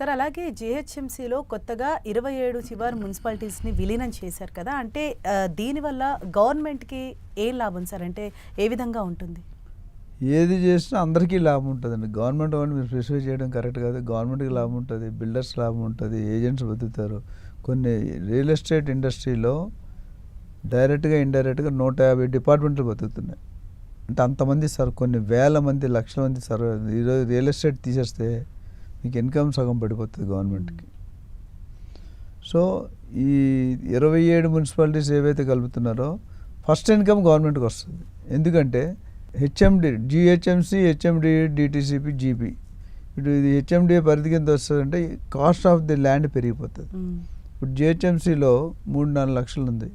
Sir అలాగే జిహెచ్ఎంసీలో కొత్తగా ఇరవై ఏడు చివరి మున్సిపాలిటీస్ని విలీనం చేశారు కదా అంటే దీనివల్ల గవర్నమెంట్కి ఏం లాభం సార్? అంటే ఏ విధంగా ఉంటుంది? ఏది చేసినా అందరికీ లాభం ఉంటుందండి. గవర్నమెంట్ వాళ్ళు మీరు స్పెసిఫై చేయడం కరెక్ట్ కాదు. గవర్నమెంట్కి లాభం ఉంటుంది బిల్డర్స్ లాభం ఉంటుంది ఏజెంట్స్ బతుకుతారు. కొన్ని రియల్ ఎస్టేట్ ఇండస్ట్రీలో డైరెక్ట్గా ఇండైరెక్ట్గా నూట యాభై డిపార్ట్మెంట్లు బతుకుతున్నాయి. అంటే అంతమంది సార్ కొన్ని వేల మంది లక్షల మంది సార్ ఈరోజు రియల్ ఎస్టేట్ తీసేస్తే మీకు ఇన్కమ్ సగం పడిపోతుంది గవర్నమెంట్కి సో ఈ ఇరవై ఏడు మున్సిపాలిటీస్ ఏవైతే కలుపుతున్నారో ఫస్ట్ ఇన్కమ్ గవర్నమెంట్కి వస్తుంది. ఎందుకంటే HMD GHMC HMD DTCP GP ఇటు ఇది హెచ్ఎండి పరిధి కింద వస్తుందంటే కాస్ట్ ఆఫ్ ది ల్యాండ్ పెరిగిపోతుంది. ఇప్పుడు జిహెచ్ఎంసీలో మూడు నాలుగు లక్షలు ఉంది.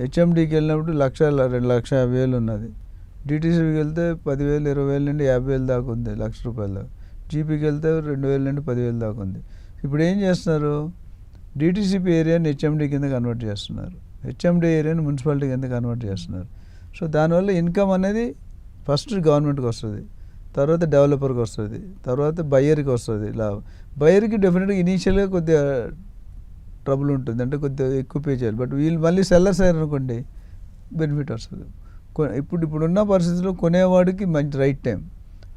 హెచ్ఎండికి వెళ్ళినప్పుడు లక్ష రెండు లక్ష యాభై వేలు ఉన్నది. డిటీసీకి వెళ్తే పదివేలు ఇరవై వేల నుండి యాభై వేలు దాకా ఉంది లక్ష రూపాయల. దాకా జీపీకి వెళ్తే రెండు వేల నుండి పదివేలు దాకా ఉంది. ఇప్పుడు ఏం చేస్తున్నారు? డిటీసీపీ ఏరియాని హెచ్ఎండి కింద కన్వర్ట్ చేస్తున్నారు. హెచ్ఎండి ఏరియాని మున్సిపాలిటీ కింద కన్వర్ట్ చేస్తున్నారు. సో దానివల్ల ఇన్కమ్ అనేది ఫస్ట్ గవర్నమెంట్కి వస్తుంది. తర్వాత డెవలపర్కి వస్తుంది. తర్వాత బయ్యర్కి వస్తుంది. లాభం బయ్యర్కి డెఫినెట్గా ఇనీషియల్గా కొద్దిగా ట్రబుల్ ఉంటుంది. అంటే కొద్దిగా ఎక్కువ పే చేయాలి. బట్ వీళ్ళు మళ్ళీ సెల్లర్స్ అయ్యారనుకోండి బెనిఫిట్ వస్తుంది. కొ- ఇప్పుడు ఇప్పుడున్న పరిస్థితుల్లో కొనేవాడికి మంచి రైట్ టైం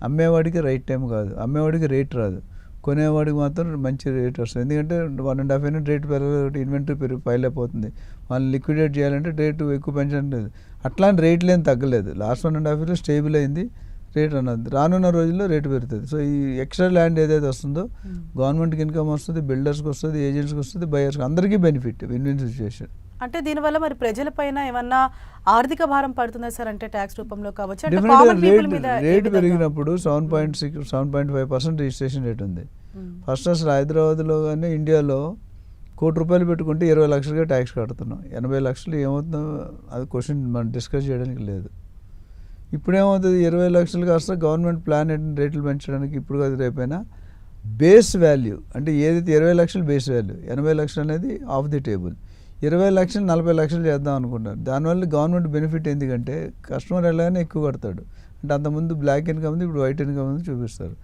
అమ్మేవాడికి రైట్ టైం కాదు. అమ్మేవాడికి రేట్ రాదు. కొనేవాడికి మాత్రం మంచి రేట్ వస్తుంది. ఎందుకంటే one and half unit rate పెరగ inventory పెరిగి పైల్ అయిపోతుంది. వాళ్ళని లిక్విడేట్ చేయాలంటే రేటు ఎక్కువ పెంచడం లేదు. అట్లాంటి రేట్లు ఏం తగ్గలేదు. లాస్ట్ వన్ అండ్ హాఫ్ ఇయర్లో స్టేబుల్ అయింది. రేట్ అన్నది రానున్న రోజుల్లో రేటు పెరుగుతుంది. సో ఈ ఎక్స్ట్రా ల్యాండ్ ఏదైతే వస్తుందో. గవర్నమెంట్కి ఇన్కమ్ వస్తుంది బిల్డర్స్కి వస్తుంది ఏజెంట్స్కి వస్తుంది బయర్స్కి అందరికీ బెనిఫిట్ విన్ విన్ సిచ్యువేషన్ అంటే దీనివల్ల మరి ప్రజలపైన ఏమన్నా ఆర్థిక భారం పడుతుందా సార్? అంటే ట్యాక్స్ రూపంలో కావచ్చు. అంటే డెఫినెట్గా కామన్ పీపుల్ రేట్ మీద? పెరిగినప్పుడు seven point six seven point five percent registration rate ఉంది. ఫస్ట్ అసలు హైదరాబాద్లో కానీ ఇండియాలో కోటి రూపాయలు పెట్టుకుంటే ఇరవై లక్షలుగా ట్యాక్స్ కడుతున్నాం. ఎనభై లక్షలు ఏమవుతుందో అది క్వశ్చన్ మనం డిస్కస్ చేయడానికి లేదు. ఇప్పుడు ఏమవుతుంది ఇరవై లక్షలు కాస్త గవర్నమెంట్ ప్లాన్ రేట్లు పెంచడానికి ఇప్పుడు కాదు రేపైనా బేస్ వాల్యూ అంటే ఏదైతే ఇరవై లక్షలు బేస్ వాల్యూ ఎనభై లక్షలు అనేది ఆఫ్ ది టేబుల్ ఇరవై లక్షలు నలభై లక్షలు చేద్దాం అనుకుంటారు. దానివల్ల గవర్నమెంట్ బెనిఫిట్ ఎందుకంటే కస్టమర్ ఎలాగైనా ఎక్కువ కడతాడు. అంటే అంతకుముందు బ్లాక్ ఇన్కమ్ ఉంది ఇప్పుడు వైట్ ఇన్కమ్ ఉంది చూపిస్తారు.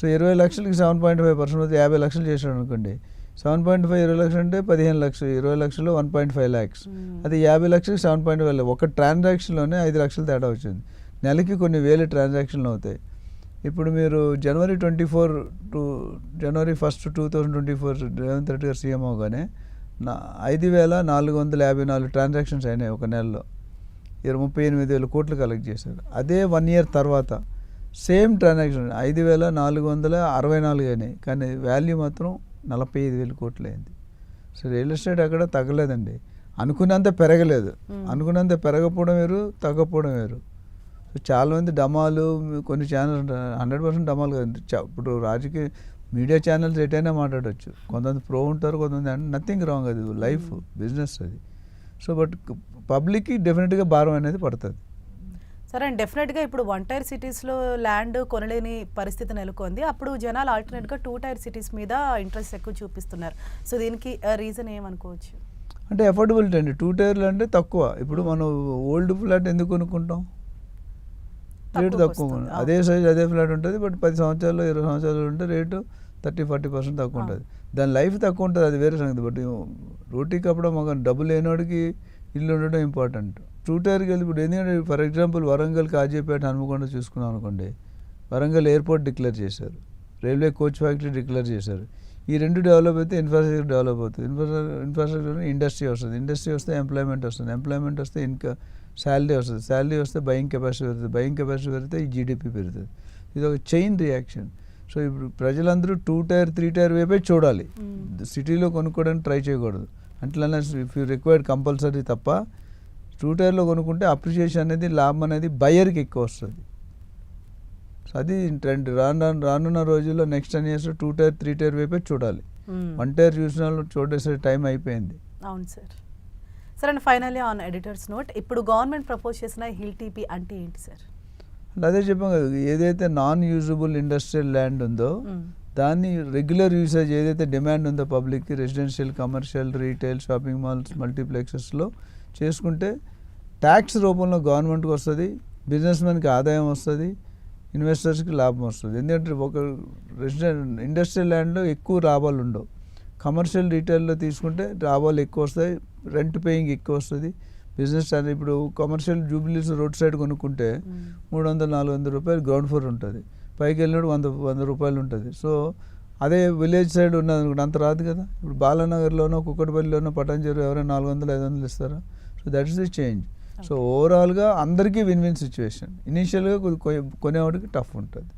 సో ఇరవై లక్షలకి సెవెన్ పాయింట్ ఫైవ్ పర్సెంట్ అయితే యాభై లక్షలు చేశాడు అనుకోండి. సెవెన్ పాయింట్ ఫైవ్ ఇరవై లక్షలు అంటే పదిహేను లక్షలు ఇరవై లక్షలు వన్ పాయింట్ ఫైవ్ ల్యాక్స్. అది యాభై లక్షలకి సెవెన్ పాయింట్ ఫైవ్ ఒక ట్రాన్సాక్షన్లోనే ఐదు లక్షలు తేడా వచ్చింది. నెలకి కొన్ని వేల ట్రాన్సాక్షన్లు అవుతాయి. ఇప్పుడు మీరు January twenty four to January first two thousand twenty four Revanth Reddy గారు సీఎం అవగానే నా ఐదు వేల నాలుగు వందల యాభై నాలుగు ట్రాన్సాక్షన్స్ అయినాయి ఒక నెలలో. ఇరవై ముప్పై ఎనిమిది వేల కోట్లు కలెక్ట్ చేశారు. అదే వన్ ఇయర్ తర్వాత సేమ్ ట్రాన్సాక్షన్ ఐదు వేల నాలుగు వందల అరవై నాలుగు అయినాయి. కానీ వాల్యూ మాత్రం నలభై ఐదు వేల కోట్లు అయింది. సో రియల్ ఎస్టేట్ అక్కడ తగ్గలేదండి. అనుకున్నంత పెరగలేదు. అనుకున్నంత పెరగకపోవడం వేరు తగ్గకపోవడం వేరు. సో చాలామంది డమాలు కొన్ని ఛానల్స్ హండ్రెడ్ పర్సెంట్ డమాలు ఇప్పుడు రాజకీయ మీడియా ఛానల్స్ ఎటైనా మాట్లాడవచ్చు కొంతమంది ప్రో ఉంటారు కొంతమంది నథింగ్ రాంగ్ అది. లైఫ్ బిజినెస్ అది. సో బట్ పబ్లిక్కి డెఫినెట్గా భారం అనేది పడుతుంది. సరే అండ్ డెఫినెట్గా ఇప్పుడు వన్ టైర్ సిటీస్లో ల్యాండ్ కొనలేని పరిస్థితి నెలకొంది. అప్పుడు జనాలు ఆల్టర్నేట్గా టూ టైర్ సిటీస్ మీద ఇంట్రెస్ట్ ఎక్కువ చూపిస్తున్నారు. సో దీనికి రీజన్ ఏమనుకోవచ్చు? అంటే అఫోర్డబిలిటీ అండి. టూ టైర్లు అంటే తక్కువ. ఇప్పుడు మనం ఓల్డ్ ఫ్లాట్ ఎందుకు కొనుక్కుంటాం? రేటు తక్కువ. అదే సైజ్ అదే ఫ్లాట్ ఉంటుంది బట్ పది సంవత్సరాలు ఇరవై సంవత్సరాలు ఉంటే రేటు థర్టీ ఫార్టీ పర్సెంట్ తక్కువ ఉంటుంది. దాని లైఫ్ తక్కువ ఉంటుంది అది వేరే సంగతి. బట్ రోటీ కప్పడం ఒక డబ్బు లేనివాడికి ఇల్లు ఉండడం ఇంపార్టెంట్ టూ టైర్కి వెళ్ళి ఇప్పుడు ఎందుకంటే ఫర్ ఎగ్జాంపుల్ వరంగల్ కాజీపేట హనుమకొండ చూసుకున్నాం అనుకోండి వరంగల్ ఎయిర్పోర్ట్ డిక్లేర్ చేశారు. రైల్వే కోచ్ ఫ్యాక్టరీ డిక్లేర్ చేశారు. ఈ రెండు డెవలప్ అయితే ఇన్ఫ్రాస్ట్రక్చర్ డెవలప్ అవుతుంది. ఇన్ఫ్రాస్ట్రక్చర్ ఇన్ఫ్రాస్ట్రక్చర్ ఇండస్ట్రీ వస్తుంది. ఇండస్ట్రీ వస్తే ఎంప్లాయ్మెంట్ వస్తుంది. ఎంప్లాయ్మెంట్ వస్తే ఇంకా శాలరీ వస్తుంది. శాలరీ వస్తే బయింగ్ కెపాసిటీ పెరుగుతుంది. బయింగ్ కెపాసిటీ పెరిగితే ఈ జీడిపి పెరుగుతుంది. ఇది ఒక చైన్ రియాక్షన్ సో ఇప్పుడు ప్రజలందరూ టూ టైర్ త్రీ టైర్ వైపే చూడాలి. సిటీలో కొనుక్కోవడానికి ట్రై చేయకూడదు. అట్లనే ఇఫ్ యూ రిక్వైర్డ్ కంపల్సరీ తప్ప టూ టైర్లో కొనుక్కుంటే అప్రిషియేషన్ అనేది లాభం అనేది బయ్యర్కి ఎక్కువ వస్తుంది. సో అది ట్రెండ్ రాను రాను రానున్న రోజుల్లో next ten years two tier three tier వైపే చూడాలి. వన్ టైర్ చూసిన వాళ్ళు చూడేసే టైం అయిపోయింది అవును sir sir and finally on editor's note ఇప్పుడు గవర్నమెంట్ ప్రపోజ్ చేసిన హిల్ టీపీ అంటే ఏంటి సార్ అదే చెప్పాం కదా ఏదైతే నాన్ యూజబుల్ ఇండస్ట్రియల్ ల్యాండ్ ఉందో మ్మ్. దాన్ని రెగ్యులర్ యూసేజ్ ఏదైతే డిమాండ్ ఉందో పబ్లిక్కి residential commercial retail shopping malls మల్టీప్లెక్సెస్లో చేసుకుంటే ట్యాక్స్ రూపంలో గవర్నమెంట్కి వస్తుంది బిజినెస్ మ్యాన్కి ఆదాయం వస్తుంది ఇన్వెస్టర్స్కి లాభం వస్తుంది. ఎందుకంటే ఒక రెసిడెంట్ ఇండస్ట్రియల్ ల్యాండ్లో ఎక్కువ లాభాలు ఉండవు. కమర్షియల్ రీటైల్లో తీసుకుంటే లాభాలు ఎక్కువ వస్తాయి రెంట్ పేయింగ్ ఎక్కువ వస్తుంది. బిజినెస్ అనేది ఇప్పుడు కమర్షియల్ జూబిలీస్ రోడ్ సైడ్ కొనుక్కుంటే మూడు వందల నాలుగు వందల రూపాయలు గ్రౌండ్ ఫ్లోర్ ఉంటుంది. పైకి వెళ్ళినప్పుడు వంద వంద రూపాయలు ఉంటుంది. సో అదే విలేజ్ సైడ్ ఉన్నది అంత రాదు కదా. ఇప్పుడు బాలానగర్లోనో కుక్కటిపల్లిలోనో పటాంజరు ఎవరైనా నాలుగు వందలు ఐదు వందలు ఇస్తారా? So that is the change so ఓవరాల్గా అందరికీ విన్ విన్ సిచ్యువేషన్ ఇనీషియల్గా కొనేవాడికి టఫ్ ఉంటుంది.